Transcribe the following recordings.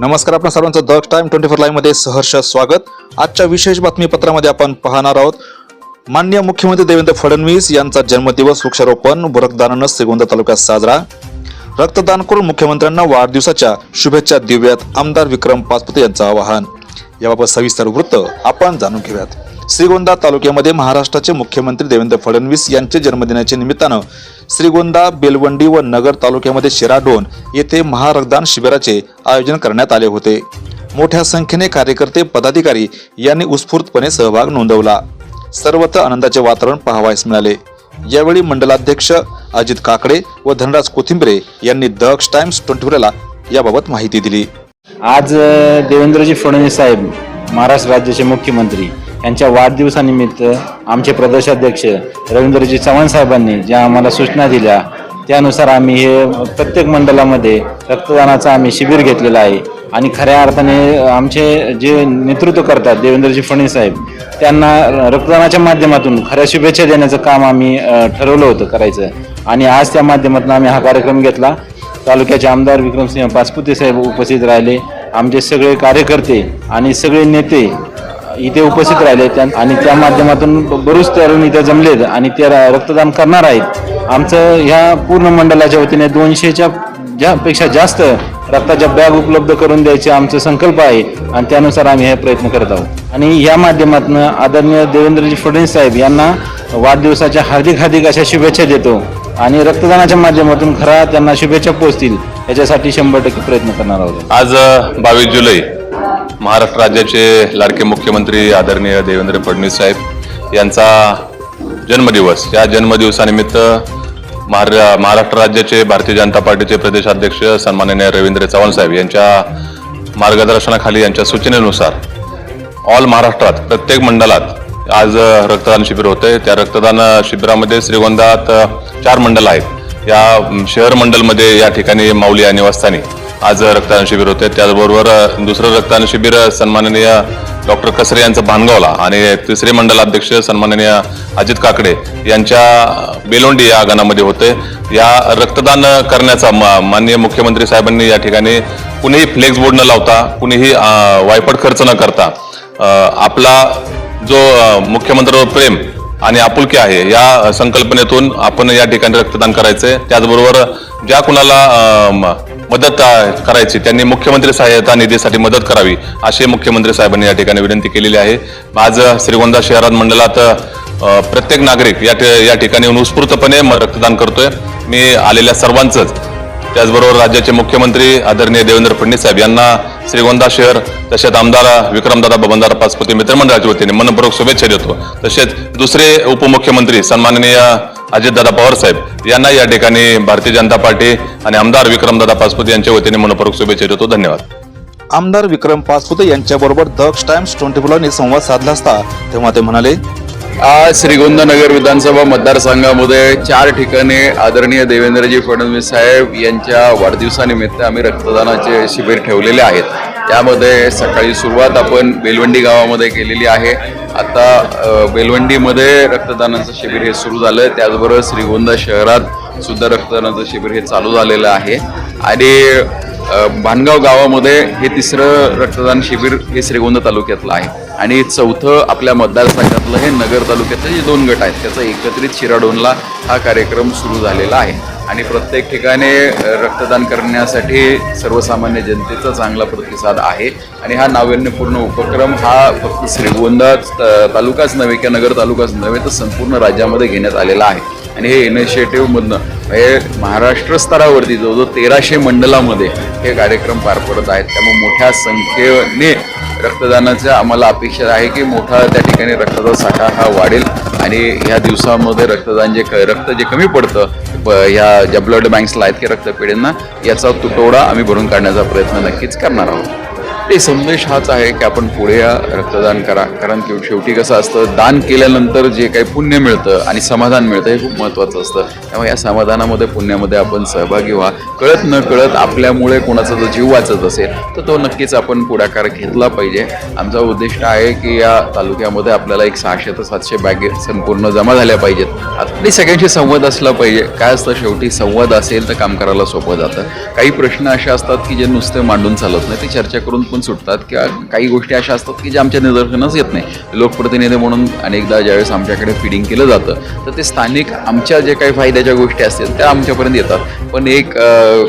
नमस्कार आपण सर्वांचं द टाइम ट्वेंटी फोर लाईव्हमध्ये सहर्ष स्वागत. आजच्या विशेष बातमीपत्रामध्ये आपण पाहणार आहोत मान्य मुख्यमंत्री देवेंद्र फडणवीस यांचा जन्मदिवस वृक्षारोपण रक्तदानानं श्रीगोंदा तालुक्यात साजरा. रक्तदान करून मुख्यमंत्र्यांना वाढदिवसाच्या शुभेच्छा देऊयात आमदार विक्रम पाचपुते यांचं आवाहन. याबाबत सविस्तर वृत्त आपण जाणून घेऊयात. श्रीगोंदा तालुक्यामध्ये महाराष्ट्राचे मुख्यमंत्री देवेंद्र फडणवीस यांच्या जन्मदिनाच्या निमित्तानं श्रीगोंदा बेलवंडी व नगर तालुक्यामध्ये शिराडोन येथे महारक्तदान शिबिराचे आयोजन करण्यात आले होते. मोठ्या संख्येने कार्यकर्ते पदाधिकारी यांनी उत्स्फूर्तपणे सहभाग नोंदवला. सर्वत्र आनंदाचे वातावरण पाहावयास मिळाले. यावेळी मंडलाध्यक्ष अजित काकडे व धनराज कोथिंबरे यांनी दक्ष टाइम्स ट्वेंटी फोरला याबाबत माहिती दिली. आज देवेंद्रजी फडणवीस साहेब महाराष्ट्र राज्याचे मुख्यमंत्री यांच्या वाढदिवसानिमित्त आमचे प्रदेशाध्यक्ष रवींद्रजी चव्हाण साहेबांनी ज्या आम्हाला सूचना दिल्या त्यानुसार आम्ही हे प्रत्येक मंडळामध्ये रक्तदानाचं आम्ही शिबिर घेतलेलं आहे. आणि खऱ्या अर्थाने आमचे जे नेतृत्व करतात देवेंद्रजी फडणवीस साहेब त्यांना रक्तदानाच्या माध्यमातून खऱ्या शुभेच्छा देण्याचं काम आम्ही ठरवलं होतं करायचं. आणि आज त्या माध्यमातून आम्ही हा कार्यक्रम घेतला. तालुक्याचे आमदार विक्रमसिंह पाचपुते साहेब उपस्थित राहिले. आमचे सगळे कार्यकर्ते आणि सगळे नेते इथे उपस्थित राहिले आणि त्या माध्यमातून बरेच तरुण इथे जमलेत आणि ते रा- रक्तदान करणार आहेत. आमचं ह्या पूर्ण मंडळाच्या वतीने दोनशेच्या ज्यापेक्षा जास्त रक्ताच्या बॅग उपलब्ध करून द्यायचे आमचा संकल्प आहे आणि त्यानुसार आम्ही हे प्रयत्न करत आहोत. आणि या माध्यमातून आदरणीय देवेंद्रजी फडणवीस साहेब यांना वाढदिवसाच्या हार्दिक हार्दिक अशा शुभेच्छा देतो आणि रक्तदानाच्या माध्यमातून खरा त्यांना शुभेच्छा पोहोचतील. याच्यासाठी शंभर टक्के प्रयत्न करणार आहोत. आज बावीस जुलै महाराष्ट्र राज्याचे लाडके मुख्यमंत्री आदरणीय देवेंद्र फडणवीस साहेब यांचा जन्मदिवस. या जन्मदिवसानिमित्त महारा महाराष्ट्र राज्याचे भारतीय जनता पार्टीचे प्रदेशाध्यक्ष सन्माननीय रवींद्र चव्हाण साहेब यांच्या मार्गदर्शनाखाली यांच्या सूचनेनुसार ऑल महाराष्ट्रात प्रत्येक मंडलात आज रक्तदान शिबिर होते त्या रक्तदान शिबिरामध्ये श्रीगोंदात चार मंडल आहेत. या शहर मंडलमध्ये या ठिकाणी माऊली या निवासस्थानी आज रक्तदान शिबिर होते. त्याचबरोबर दुसरं रक्तदान शिबिर सन्माननीय डॉक्टर कसरे यांचं भानगावला आणि तिसरे मंडलाध्यक्ष सन्माननीय अजित काकडे यांच्या बेलोंडी या गणामध्ये होते. या रक्तदान करण्याचा माननीय मुख्यमंत्री साहेबांनी या ठिकाणी कुणीही फ्लेक्स बोर्ड न लावता कुणीही वायपट खर्च न करता आपला जो मुख्यमंत्र्यावर प्रेम आणि आपुलकी आहे या संकल्पनेतून आपण या ठिकाणी रक्तदान करायचंय. त्याचबरोबर ज्या कुणाला मदत करायची? त्यांनी मुख्यमंत्री सहाय्यता निधीसाठी मदत करावी अशी मुख्यमंत्री साहेबांनी या ठिकाणी विनंती केलेली आहे. आज श्रीगोंदा शहरात मंडळात प्रत्येक नागरिक या या ठिकाणी येऊन उत्स्फूर्तपणे म- रक्तदान करतोय. मी आलेल्या सर्वांचंच त्याचबरोबर राज्याचे मुख्यमंत्री आदरणीय देवेंद्र फडणवीस साहेब यांना श्रीगोंदा शहर तसेच आमदार विक्रमदादा बबनदादा पाचपती मित्रमंडळाच्या वतीने मनपूर्वक शुभेच्छा देतो. तसेच दुसरे उपमुख्यमंत्री सन्माननीय अजितदादा पवार साहेब यांना या ठिकाणी भारतीय जनता पार्टी आणि आमदार विक्रमदादा पाचपुते यांच्या वतीने मनपूर्वक शुभेच्छा देतो. धन्यवाद. आमदार विक्रम पाचपुते यांच्याबरोबर दक्ष टाइम्स ट्वेंटी फोरने संवाद साधला असता तेव्हा ते म्हणाले आज श्रीगोंदा नगर विधानसभा मतदारसंघामध्ये चार ठिकाणी आदरणीय देवेंद्रजी फडणवीस साहेब यांच्या वाढदिवसानिमित्त आम्ही रक्तदानाचे शिबिर ठेवलेले आहेत. त्यामध्ये सकाळी सुरुवात आपण बेलवंडी गावामध्ये केलेली आहे. आता बेलवंडीमध्ये रक्तदानाचं शिबिर हे सुरू झालं त्याचबरोबर श्रीगोंदा शहरात सुद्धा रक्तदानाचं शिबिर हे चालू झालेलं आहे. आणि भानगाव गावामध्ये हे तिसरं रक्तदान शिबिर हे श्रीगोंदा तालुक्यातलं आहे. आणि चौथं आपल्या मतदारसंघातलं हे नगर तालुक्यातले जे दोन गट आहेत त्याचा एकत्रित शिराडोनला हा कार्यक्रम सुरू झालेला आहे. आणि प्रत्येक ठिकाणी रक्तदान करण्यासाठी सर्वसामान्य जनतेचा चांगला प्रतिसाद आहे. आणि हा नाविन्यपूर्ण उपक्रम हा फक्त श्रीगोंदा तालुकाच नव्हे किंवा नगर तालुकाच नव्हे तर संपूर्ण राज्यामध्ये घेण्यात आलेला आहे. आणि हे इनिशिएटिव्हमधनं हे महाराष्ट्र स्तरावरती जवळजवळ तेराशे मंडलामध्ये हे कार्यक्रम पार पडत आहेत त्यामुळे मोठ्या संख्येने रक्तदानाच्या आम्हाला अपेक्षा आहे की मोठा त्या ठिकाणी रक्ताचा साठा हा वाढेल. आणि ह्या दिवसामध्ये रक्तदान जे रक्त जे कमी पडतं ह्या ज्या ब्लड बँक्सला आहेत की रक्तपेढींना याचा तुटवडा आम्ही भरून काढण्याचा प्रयत्न नक्कीच करणार आहोत. ते संदेश हाच आहे की आपण पुढे या रक्तदान करा. कारण की शेवटी कसं असतं दान केल्यानंतर जे काही पुण्य मिळतं आणि समाधान मिळतं हे खूप महत्त्वाचं असतं. त्यामुळे या समाधानामध्ये पुण्यामध्ये आपण सहभागी व्हा. कळत न कळत आपल्यामुळे कोणाचा जर जीव वाचत असेल तर तो नक्कीच आपण पुढाकार घेतला पाहिजे. आमचा उद्दिष्ट आहे की या तालुक्यामध्ये आपल्याला एक सहाशे ते सातशे बॅगे संपूर्ण जमा झाल्या पाहिजेत. आपली सगळ्यांशी संवाद असला पाहिजे. काय असतं शेवटी संवाद असेल तर काम करायला सोपं जातं. काही प्रश्न असे असतात की जे नुसते मांडून चालत नाही ते चर्चा करून पण सुटतात किंवा काही गोष्टी अशा असतात की ज्या आमच्या निदर्शनास येत नाही. लोकप्रतिनिधी म्हणून अनेकदा ज्यावेळेस आमच्याकडे फिडिंग केलं जातं तर ते स्थानिक आमच्या जे काही फायद्याच्या गोष्टी असतील त्या आमच्यापर्यंत येतात. पण एक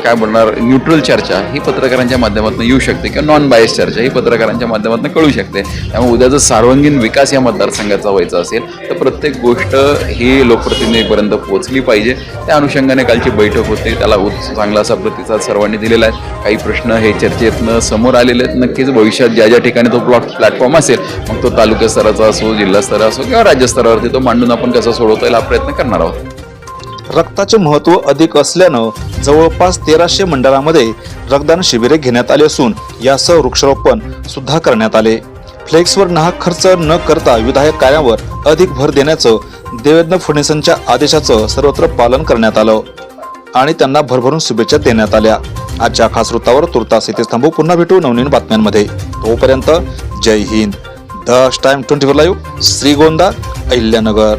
काय म्हणणार न्यूट्रल चर्चा ही पत्रकारांच्या माध्यमातून येऊ शकते किंवा नॉन बायस चर्चा ही पत्रकारांच्या माध्यमातून कळू शकते. त्यामुळे उद्या जर सार्वंगीण विकास या मतदारसंघाचा व्हायचा असेल तर प्रत्येक गोष्ट ही लोकप्रतिनिधीपर्यंत पोहोचली पाहिजे. त्या अनुषंगाने कालची बैठक होती त्याला चांगला असा प्रतिसाद सर्वांनी दिलेला आहे. काही प्रश्न हे चर्चेतनं समोर आलेले आहेत. नक्कीच भविष्यात ज्या ज्या ठिकाणी तो प्लॉट प्लॅटफॉर्म असेल मग तो तालुका स्तराचा असो जिल्हा स्तरा असो किंवा राज्यस्तरावरती तो मांडून आपण कसा सोडवता येईल हा प्रयत्न करणार आहोत. रक्ताचे महत्त्व अधिक असल्यानं जवळपास तेराशे मंडळामध्ये रक्तदान शिबिरे घेण्यात आली असून यासह वृक्षारोपण सुद्धा करण्यात आले. फ्लेक्सवर नाहक खर्च न करता विधायक कार्यावर अधिक भर देण्याचं देवेंद्र फडणवीसांच्या आदेशाचं सर्वत्र पालन करण्यात आलं आणि त्यांना भरभरून शुभेच्छा देण्यात आल्या. आजच्या खास वृत्तावर तुर्तास इथे थांबू. पुन्हा भेटू नवनवीन बातम्यांमध्ये. तोपर्यंत Jai Hind. The time twenty four live Shrigonda Ahilyanagar.